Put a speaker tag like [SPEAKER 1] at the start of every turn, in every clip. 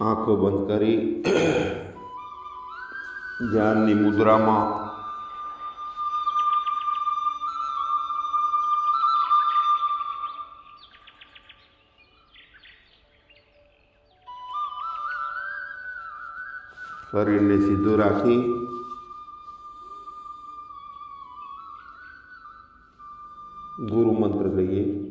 [SPEAKER 1] આંખો બંધ કરી ધ્યાનની મુદ્રામાં શરીરને સીધું રાખી ગુરુ મંત્ર લઈએ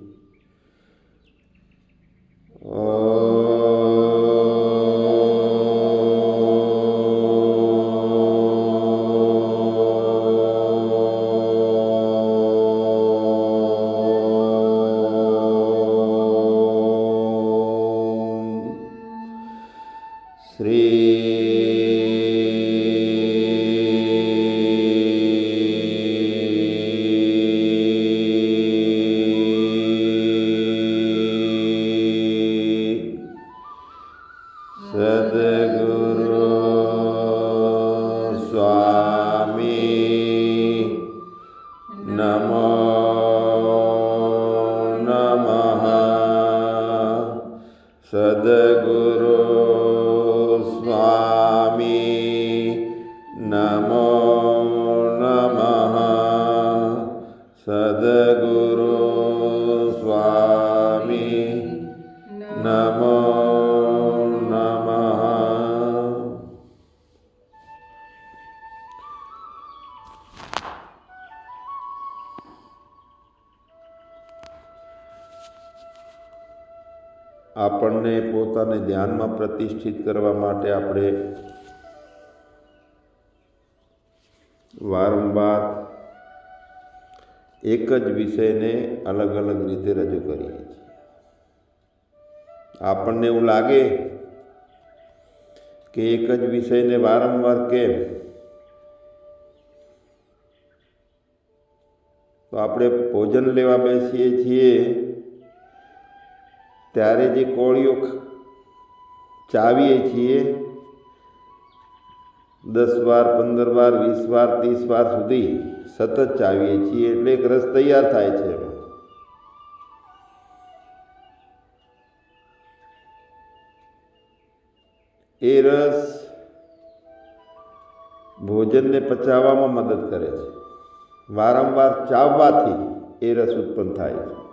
[SPEAKER 1] Amin. પ્રતિષ્ઠિત કરવા માટે આપણે વારંવાર એક જ વિષયને અલગ અલગ રીતે રજૂ કરીએ છીએ. આપણને એવું લાગે કે એક જ વિષયને વારંવાર કેમ? તો આપણે ભોજન લેવા બેસીએ છીએ, ત્યારે જે કોળીઓ ચાવીએ છીએ. દસ વાર, પંદર વાર, વીસ વાર, ત્રીસ વાર સુધી સતત ચાવીએ છીએ એટલે એક રસ તૈયાર થાય છે. એ રસ ભોજનને પચાવવામાં મદદ કરે છે. વારંવાર ચાવવાથી એ રસ ઉત્પન્ન થાય છે.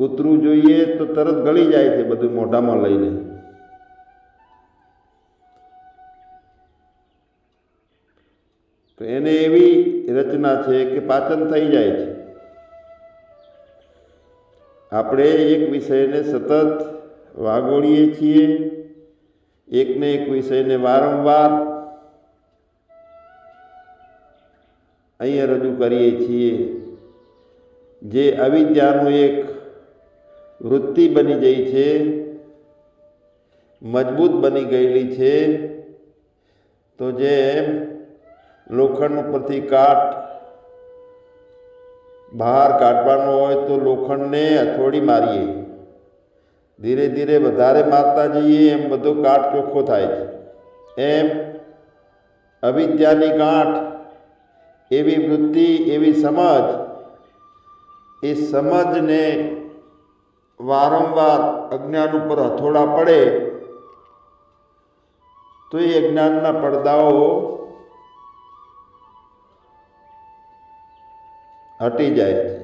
[SPEAKER 1] કૂતરું જોઈએ તો તરત ગળી જાય છે બધું મોઢામાં લઈને. તો એને એવી રચના છે કે પાચન થઈ જાય છે. આપણે એક વિષયને સતત વાગોળીએ છીએ, એકને એક વિષયને વારંવાર અહીંયા રજૂ કરીએ છીએ. જે અવિદ્યાનું એક વૃત્તિ બની ગઈ છે, મજબૂત બની ગયેલી છે. તો જેમ લોખંડ ઉપરથી કાટ બહાર કાઢવાનો હોય તો લોખંડને હથોડી મારીએ. ધીરે ધીરે વધારે મારતા જઈએ, એમ બધો કાટ ચોખ્ખો થાય છે. એમ અવિદ્યાની ગાંઠ, એવી વૃત્તિ, એવી સમજ, એ સમજને વારંવાર અજ્ઞાન ઉપર હથોડા પડે તો એ અજ્ઞાનના પડદાઓ હટી જાય છે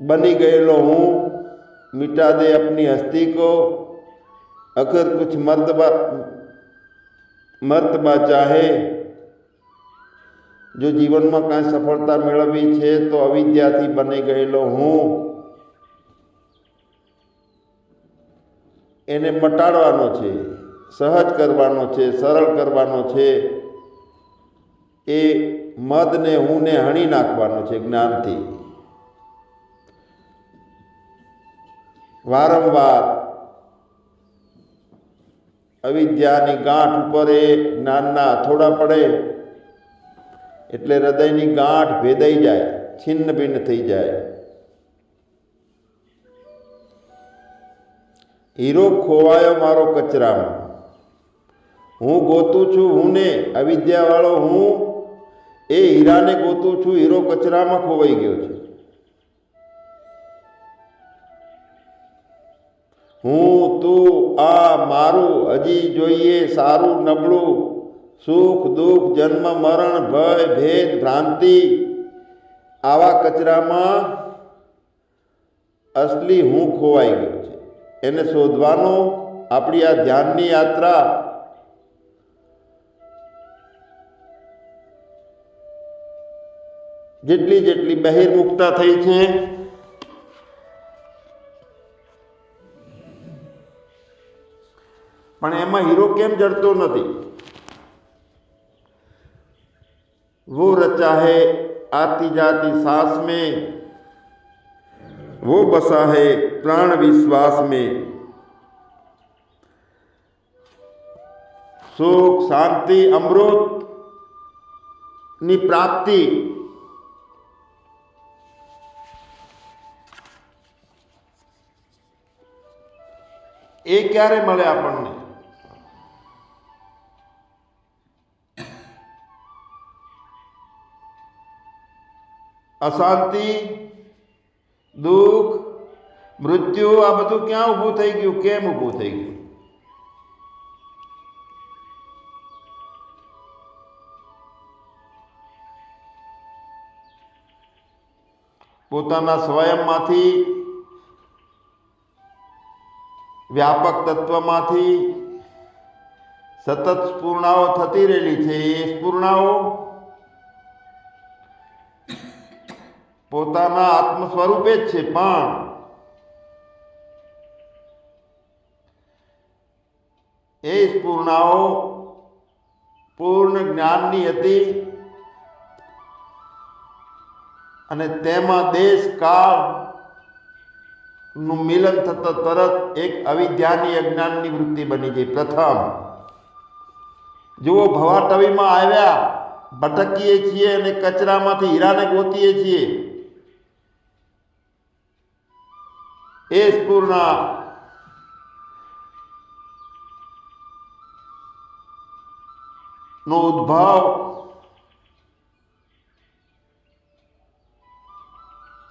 [SPEAKER 1] બની ગયેલો હું મિટા દે અપની હસ્તી કો અગર કુછ મર્તબા મર્તબા ચાહે જો જીવનમાં કાંઈ સફળતા મેળવવી છે તો અવિદ્યાથી બની ગયેલો હું. એને મટાડવાનો છે, સહજ કરવાનો છે, સરળ કરવાનો છે. એ મદને હુંને હણી નાખવાનો છે જ્ઞાનથી. વારંવાર અવિદ્યાની ગાંઠ ઉપર એ જ્ઞાનના થોડા પડે. એટલે હૃદયની ગાંઠ ભેદાઈ જાય, છિન્ન ભિન્ન થઈ જાય. હીરો ખોવાયો મારો કચરામાં. હું ગોતું છું હું ને અવિદ્યાવાળો હું, એ હીરાને ગોતું છું, હીરો કચરામાં ખોવાઈ ગયો છે. હું, તું, આ, મારું, હજી જોઈએ સારું, નબળું સુખ, દુઃખ, જન્મ, મરણ, ભય, ભેદ, ભ્રાંતિ આવા કચરામાં અસલી હું ખોવાઈ ગયો છે. એને શોધવાનો આપણી આ ધ્યાનની યાત્રા જેટલી જેટલી બહિર્મુખતા થઈ છે, પણ એમાં હીરો કેમ જડતો નથી? वो रचा है आती जाती सांस में वो बसा है प्राण विश्वास में સુખ શાંતિ અમૃત ની પ્રાપ્તિ એ ક્યારે મળે આપણને અશાંતિ, દુઃખ, મૃત્યુ, આ બધું ક્યાં ઊભું થઈ ગયું? કેમ ઊભું થઈ ગયું? પોતાના સ્વયંમાંથી, વ્યાપક તત્વમાંથી સતત સ્ફૂર્ણાઓ થતી રહેલી છે. એ સ્ફૂર્ણાઓ પોતાના આત્મ સ્વરૂપે જ છે, પણ એ સ્ફૂર્ણાઓ પૂર્ણ જ્ઞાનની હતી અને તેમાં દેશ કાળનું મિલન થતા તરત એક અવિદ્યાની અજ્ઞાનની વૃત્તિ બની ગઈ. પ્રથમ, જુઓ, ભવાટવીમાં આવ્યા, ભટકીએ છીએ અને કચરામાંથી હીરાને ગોતીએ છીએ. એ જ પૂર્ણ નો ઉદ્ભવ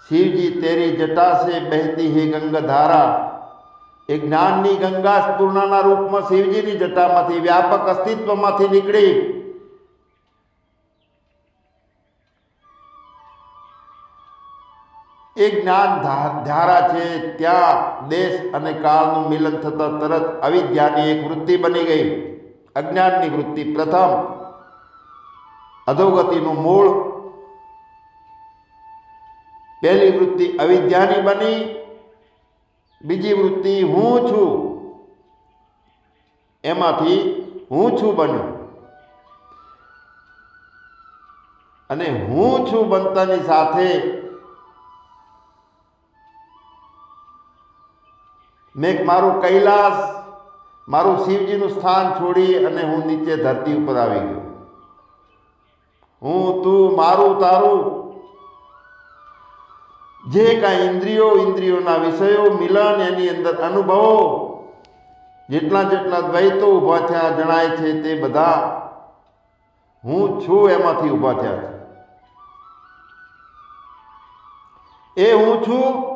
[SPEAKER 1] શિવજી તેરી જટા સે બહેતી હે ગંગાધારા. એ જ્ઞાનની ગંગા પૂર્ણના રૂપમાં શિવજીની જટામાંથી વ્યાપક અસ્તિત્વમાંથી નીકળી. એ જ્ઞાન ધારા છે, ત્યાં દેશ અને કાળનું મિલન થતા તરત અવિદ્યાની એક વૃત્તિ બની ગઈ. અજ્ઞાનની વૃત્તિ પ્રથમ. અધોગતિનું મૂળ. પહેલી વૃત્તિ અવિદ્યાની બની. બીજી વૃત્તિ હું છું. એમાંથી હું છું બન્યું. અને હું છું બનતાની સાથે મેં મારું કૈલાસ, મારું શિવજીનું સ્થાન છોડી અને હું નીચે ધરતી ઉપર આવી ગયો. હું, તું, મારું, તારું, જે કાંઈ ઇન્દ્રિયો, ઇન્દ્રિયોના વિષયો, મિલન, એની અંદર અનુભવો, જેટલા જેટલા દ્વૈતો ઊભા થયા જણાય છે તે બધા હું છું એમાંથી ઊભા થયા છે. એ હું છું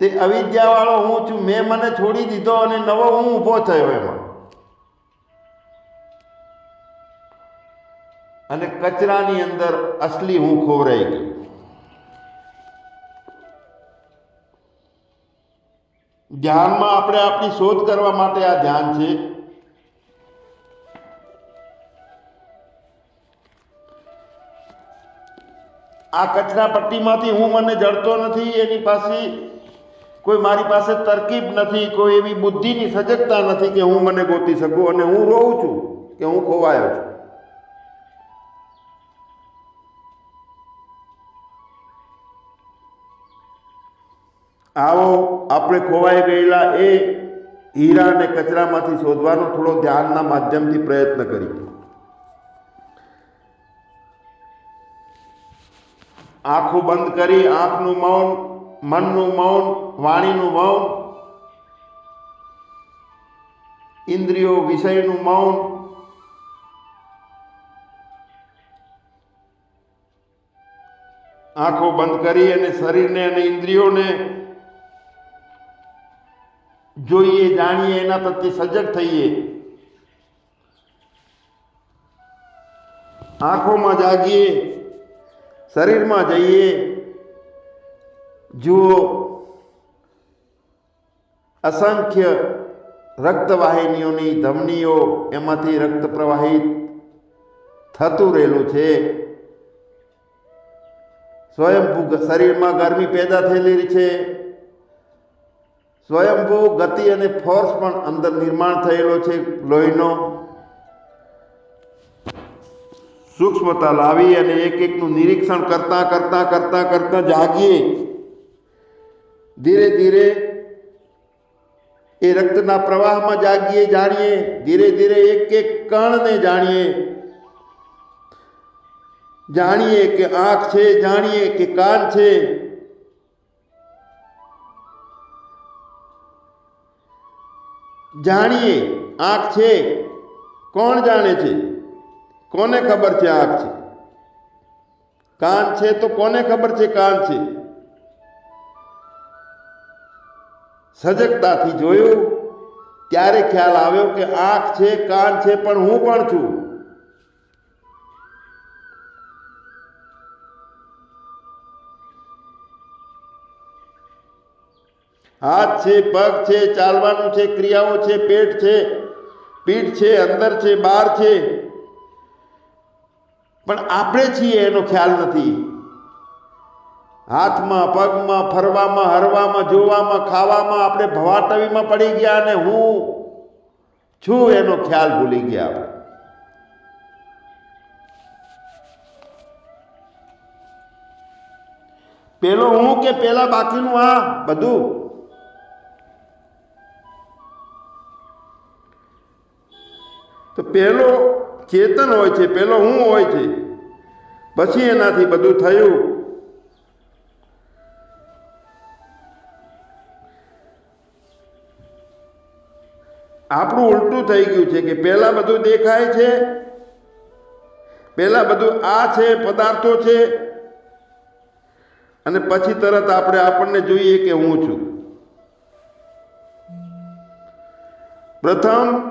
[SPEAKER 1] તે અવિદ્યાવાળો હું છું, મેં મને છોડી દીધો અને નવો હું ઊભો થયો એમાં. અને કચરાની અંદર અસલી હું ખોવરાઈ ગયો. ધ્યાનમાં આપણે આપણી શોધ કરવા માટે આ ધ્યાન છે. આ કચરા પટ્ટીમાંથી હું મને જડતો નથી, એની પાસે કોઈ મારી પાસે તરકીબ નથી, કોઈ એવી બુદ્ધિની સજગતા નથી કે હું મને ગોતી શકું અને હું રોઉં છું કે હું ખોવાયો છું. આવો આપણે ખોવાઈ ગયેલા એ હીરા અને કચરામાંથી શોધવાનો થોડો ધ્યાનના માધ્યમથી પ્રયત્ન કરીએ. આંખો બંધ કરી, આંખનું મૌન મનનું મૌન, વાણીનું મૌન, ઇન્દ્રિયો વિષયનું મૌન, આંખો બંધ કરી અને શરીરને અને ઇન્દ્રિયોને જોઈએ, જાણીએ, એના પ્રત્યે સજગ થઈએ. આંખોમાં જાગીએ, શરીરમાં જઈએ જુઓ. અસંખ્ય રક્તવાહિનીઓની ધમનીઓ એમાંથી રક્ત પ્રવાહિત થતું રહેલું છે. સ્વયંભૂ શરીરમાં ગરમી પેદા થયેલી છે. સ્વયંભૂ ગતિ અને ફોર્સ પણ અંદર નિર્માણ થયેલો છે લોહીનો. સૂક્ષ્મતા લાવી અને એક એકનું નિરીક્ષણ કરતાં કરતાં કરતાં કરતાં જાગીએ. ધીરે ધીરે એ રક્તના પ્રવાહમાં જાગીએ જાણીએ ધીરે ધીરે એક એક કણને જાણીએ જાણીએ કે આંખ છે જાણીએ કે કાન છે જાણીએ આંખ છે કોણ જાણે છે કોને ખબર છે આંખ છે કાન છે તો કોને ખબર છે કાન છે સજગતાથી જોયું, ત્યારે ખ્યાલ આવ્યો કે આંખ છે, કાન છે, પણ હું પણ છું. હાથ છે, પગ છે, ચાલવાનું છે, ક્રિયાઓ છે, પેટ છે, પીઠ છે, અંદર છે બહાર છે. પણ આપણે છીએ એનો ખ્યાલ નથી. હાથમાં, પગમાં, ફરવામાં, હરવામાં, જોવામાં, ખાવામાં આપણે ભવાટવીમાં પડી ગયા અને હું છું એનો ખ્યાલ ભૂલી ગયા આપણે. પેલો હું કે પેલા બાકીનું આ? બધું. તો પેલો ચેતન હોય છે, પેલો હું હોય છે. પછી એનાથી બધું થયું. આપણું ઉલટું થઈ ગયું છે કે પહેલા બધું દેખાય છે, પહેલા બધું આ છે, પદાર્થો છે. અને પછી તરત આપણે આપણને જોઈએ કે હું છું. પ્રથમ,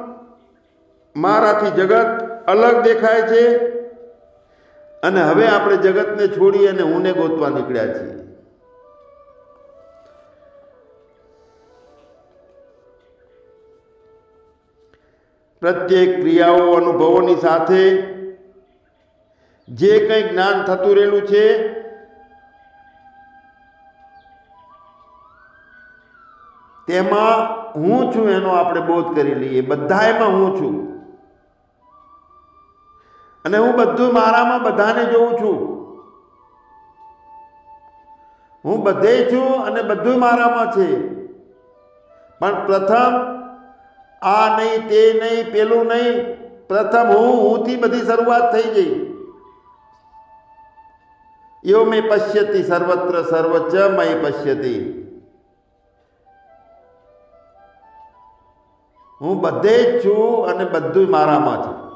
[SPEAKER 1] મારાથી જગત અલગ દેખાય છે. અને હવે આપણે જગતને છોડી અને હુંને ગોતવા નીકળ્યા છીએ. પ્રત્યેક ક્રિયાઓ અનુભવોની સાથે જે કંઈ જ્ઞાન થતું રહેલું છે, તેમાં હું છું એનો આપણે બોધ કરી લઈએ. બધા એમાં હું છું. અને હું બધું મારામાં બધાને જોઉં છું. હું બધે છું અને બધું મારામાં છે. પણ પ્રથમ આ નહીં, તે નહીં, પેલું નહીં. પ્રથમ હું, હુંથી બધી શરૂઆત થઈ ગઈ. યો મેં પશ્યતી સર્વત્ર સર્વચ, મય પશ્યતી. હું બધે જ છું અને બધું મારામાં છું.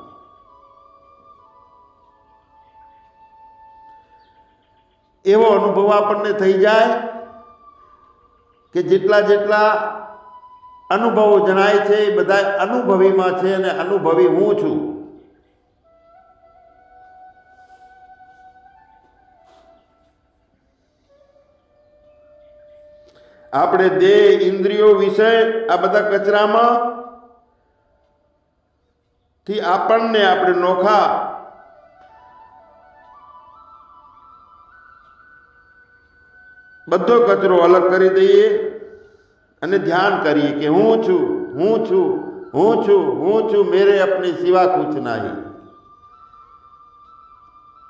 [SPEAKER 1] એવો અનુભવ આપણને થઈ જાય કે જેટલા જેટલા અનુભવો જણાય છે, એ બધા અનુભવીમાં છે અને અનુભવી હું છું. આપણે દેહ ઇન્દ્રિયો વિષય આ બધા કચરામાં થી આપણને આપણે નોખા. બધો કચરો અલગ કરી દઈએ. અને ધ્યાન કરીએ કે હું છું હું છું હું છું હું છું, મેરે અપને સિવા કુછ નહીં.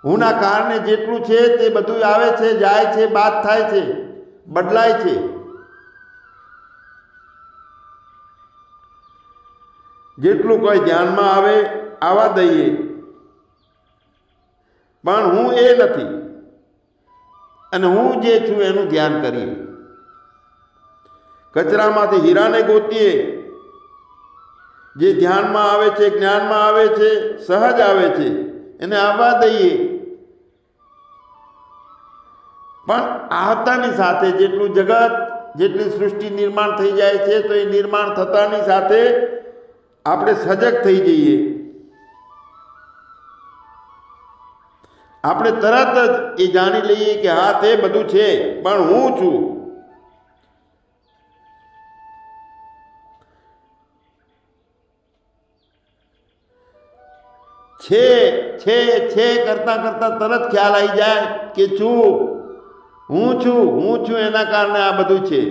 [SPEAKER 1] હુંના કારણે જેટલું છે તે બધું આવે છે, જાય છે, બાદ થાય છે, બદલાય છે. જેટલું કોઈ ધ્યાનમાં આવે આવા દઈએ. પણ હું એ નથી. અને હું જે છું એનું ધ્યાન કરીએ. કચરામાંથી હીરાને ગોતીએ. જે ધ્યાનમાં આવે છે, જ્ઞાનમાં આવે છે, સહજ આવે છે, એને આવવા દઈએ. પણ આવતાની સાથે જેટલું જગત, જેટલી સૃષ્ટિ નિર્માણ થઈ જાય છે, તો એ નિર્માણ થતાની સાથે આપણે સજગ થઈ જઈએ. આપણે તરત જ એ જાણી લઈએ કે હા, તે બધું છે, પણ હું છું. છે છે છે કરતાં કરતાં તરત ખ્યાલ આવી જાય કે છું, હું છું હું છું એના કારણે આ બધું છે.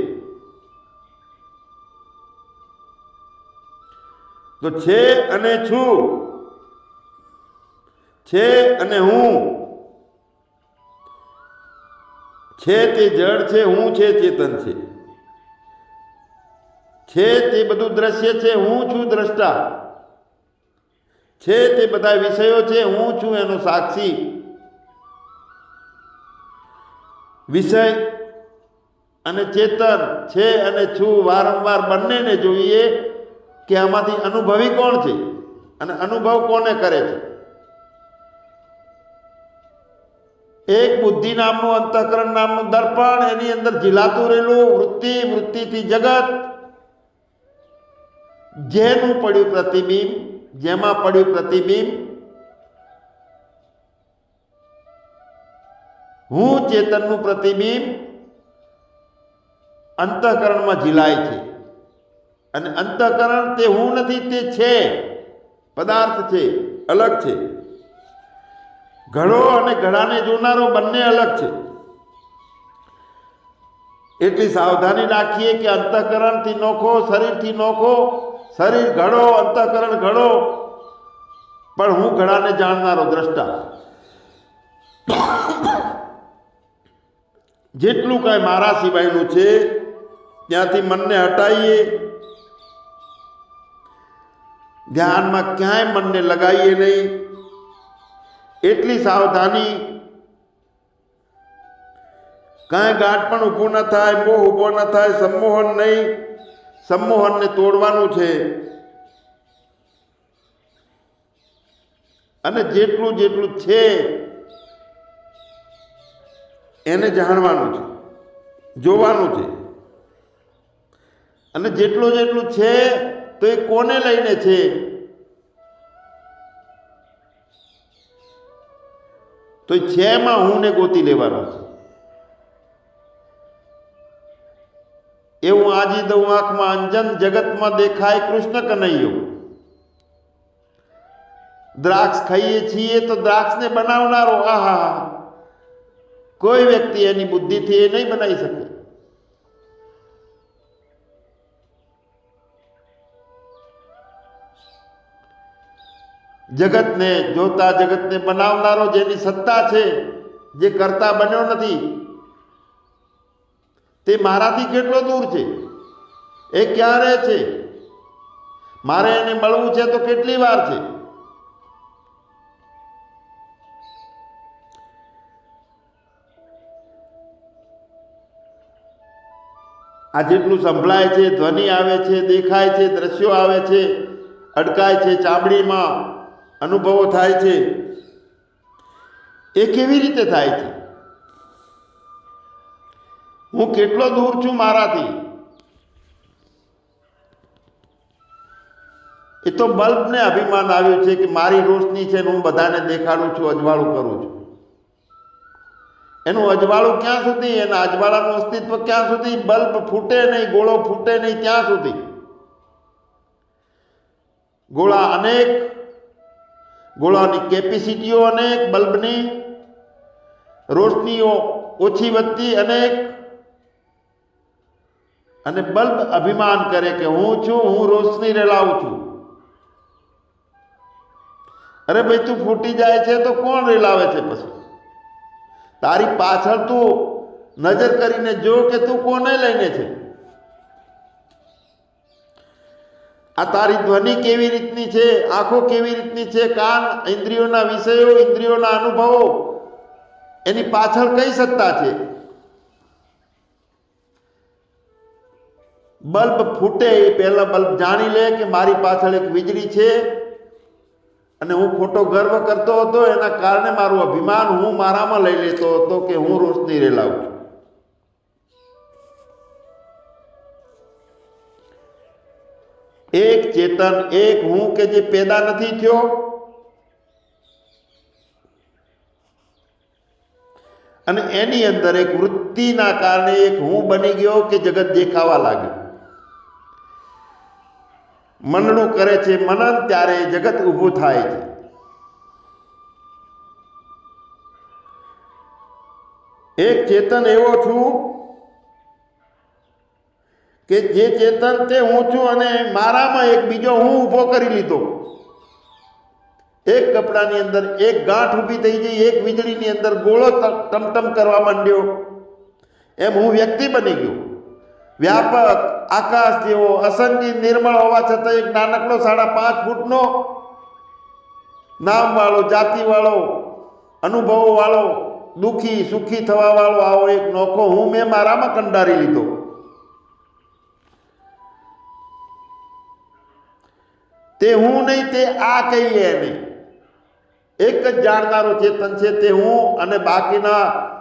[SPEAKER 1] તો છે અને છું, છે અને હું, છે તે જળ છે, હું છે ચેતન છે. છે તે બધું દ્રશ્ય છે, હું છું દ્રષ્ટા. છે તે બધા વિષયો છે, હું છું એનો સાક્ષી. વિષય અને ચેતન છે અને છું વારંવાર બંનેને જોઈએ કે આમાંથી અનુભવી કોણ છે અને અનુભવ કોને કરે છે. એક બુદ્ધિ નામનું અંતઃકરણ નામનું દર્પણ, એની અંદર ઝીલાતું રહેલું વૃત્તિ, વૃત્તિથી જગત, જેનું પડ્યું પ્રતિબિંબ જેમાં પડ્યું પ્રતિબિંબ. હું ચેતનનું પ્રતિબિંબ અંતઃકરણમાં ઝીલાય છે. અને અંતઃકરણ તે હું નથી, તે છે. પદાર્થ છે, અલગ છે. ઘડો અને ઘડાને જોનારો બંને અલગ છે. એટલી સાવધાની રાખીએ કે અંતઃકરણથી નોખો, શરીરથી નોખો શરીર ઘડો અંતઃકરણ ઘડો પણ હું ઘડાને જાણનારો દ્રષ્ટા. જેટલું કાંઈ મારા સિવાયનું છે, ત્યાંથી મનને હટાવીએ ધ્યાનમાં ક્યાંય મનને લગાવીએ નહીં. એટલી સાવધાની. કાંઈ ગાંઠ પણ ઊભું ન થાય, મોહ ઊભો ન થાય, સંમોહન નહીં. સંમોહનને તોડવાનું છે. અને જેટલું જેટલું છે, એને જાણવાનું છે, જોવાનું છે. અને જેટલું જેટલું છે, તો એ કોને લઈને છે? તો છેમાં હું ને ગોતી લેવાનો છે. એવું આજી દઉં આંખમાં અંજન જગતમાં દેખાય કૃષ્ણ કનૈયો દ્રાક્ષ ખાઈએ છીએ તો દ્રાક્ષને બનાવનારો, આહા કોઈ વ્યક્તિ એની બુદ્ધિથી એ નહીં બનાવી શકે. જગતને, જોતા જગતને બનાવનારો જેની સત્તા છે, જે કરતા બન્યો નથી તે મારાથી કેટલો દૂર છે? એ ક્યારે છે? મારે એને મળવું છે તો કેટલી વાર છે? આ જેટલું સંભળાય છે, ધ્વનિ આવે છે, દેખાય છે, દ્રશ્યો આવે છે, અડકાય છે, ચામડીમાં અનુભવો થાય છે. એ કેવી રીતે થાય છે? હું કેટલો દૂર છું મારાથી? એ તો બલ્બને અભિમાન આવ્યું છે કે મારી રોશની છે હું બધાને દેખાડું છું, અજવાળું કરું છું. એનું અજવાળું ક્યાં સુધી? એના અજવાળાનું અસ્તિત્વ ક્યાં સુધી? બલ્બ ફૂટે નહીં, ગોળો ફૂટે નહીં, ત્યાં સુધી. ગોળા અનેક, ગોળાની કેપેસિટીઓ અનેક, બલ્બની રોશનીઓ ઓછી વધતી અનેક. અને બલ્બ અભિમાન કરે કે હું છું, હું રોશની રેલાવું છું. અરે ભાઈ, તું ફૂટી જાય છે તો કોણ રેલાવે છે પછી? તારી પાછળ તું નજર કરીને જો કે તું કોને લઈને છે? આ તારી ધ્વનિ કેવી રીતની છે? આંખો કેવી રીતની છે? કાન, ઇન્દ્રિયોના વિષયો, ઇન્દ્રિયોના અનુભવો, એની પાછળ કઈ સત્તા છે? બલ્બ ફૂટે એ પહેલાં બલ્બ જાણી લે કે મારી પાછળ એક વીજળી છે. અને હું ખોટો ગર્વ કરતો હતો, એના કારણે મારું અભિમાન હું મારામાં લઈ લેતો હતો કે હું રોશની રેલાવું એક ચેતન, એક હું કે જે પેદા નથી થયો? અને એની અંદર એક વૃત્તિના કારણે એક હું બની ગયો કે જગત દેખાવા લાગ્યું? મનનું કરે છે, મનન ત્યારે જગત ઊભું થાય છે. એક ચેતન એવો છું કે જે ચેતન તે હું છું અને મારામાં એક બીજો હું ઊભો કરી લીધો. એક કપડાની અંદર એક ગાંઠ ઊભી થઈ ગઈ, એક વીજળીની અંદર ગોળો ટમટમ કરવા માંડ્યો. એમ હું વ્યક્તિ બની ગયો. વ્યાપક આકાશ જેવો અસંગી નિર્મળ હોવા છતાં એક નાનકડો સાડા પાંચ ફૂટનો નામવાળો, જાતિવાળો અનુભવો વાળો દુઃખી, સુખી થવા વાળો આવો એક નોખો હું મેં મારામાં કંડારી લીધો. તે હું નહીં, તે આ કહીએ એને. એક જ જાણનારો ચેતન છે, તે હું અને બાકીના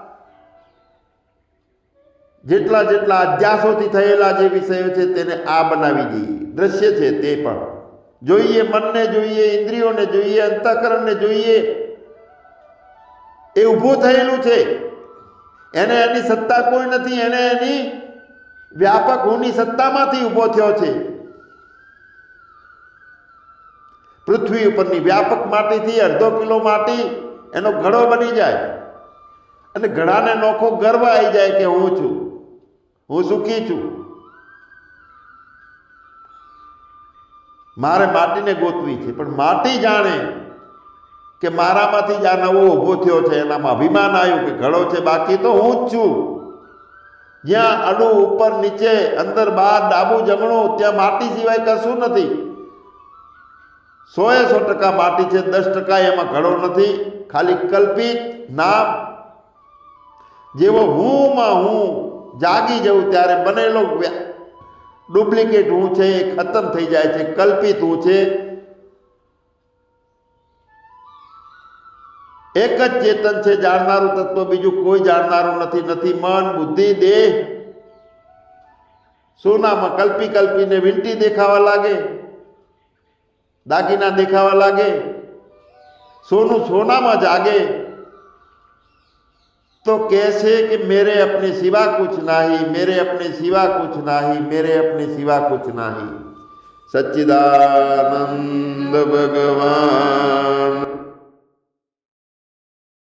[SPEAKER 1] જેટલા જેટલા અધ્યાસોથી થયેલા જે વિષયો છે તેને આ બનાવી દઈએ. દ્રશ્ય છે તે પણ. જોઈએ મનને જોઈએ, ઇન્દ્રિયોને જોઈએ, અંતઃકરણને જોઈએ, એ ઊભું થયેલું છે. એને એની સત્તા કોઈ નથી, એને એની વ્યાપક હુંની સત્તામાંથી ઊભો થયો છે. પૃથ્વી ઉપરની વ્યાપક માટીથી અડધો કિલો માટી એનો ઘડો બની જાય. અને ઘડાને નોખો ગર્વ આવી જાય કે હું છું. હું સુખી છું. મારે માટીને ગોતવી છે, પણ માટી જાણે કે મારામાંથી જ આ નવો ઊભો થયો છે, એનામાં અભિમાન આવ્યું કે ઘડો છે, બાકી તો હું જ છું. જ્યાં અડું ઉપર નીચે, અંદર બહાર ડાબું જમણું, ત્યાં માટી સિવાય કશું નથી. સોએ સો ટકા માટી છે, દસ ટકા એમાં ઘડો નથી, ખાલી કલ્પિત નામ. જેવો હુંમાં હું જાગી જવું ત્યારે બનેલો ડુપ્લિકેટ હું છે એ ખતમ થઈ જાય છે, કલ્પિત હું છે. એક જ ચેતન છે, જાણનારું તત્વ બીજું કોઈ જાણનારું નથી નથી મન, બુદ્ધિ, દેહ. સોનામાં કલ્પી કલ્પીને વીંટી દેખાવા લાગે? દાગીના દેખાવા લાગે? સોનું સોનામાં જાગે? तो कैसे कि मेरे अपने सिवा कुछ नहीं, मेरे अपने सिवा कुछ नहीं, मेरे अपने सिवा कुछ नहीं। सच्चिदानंद भगवान।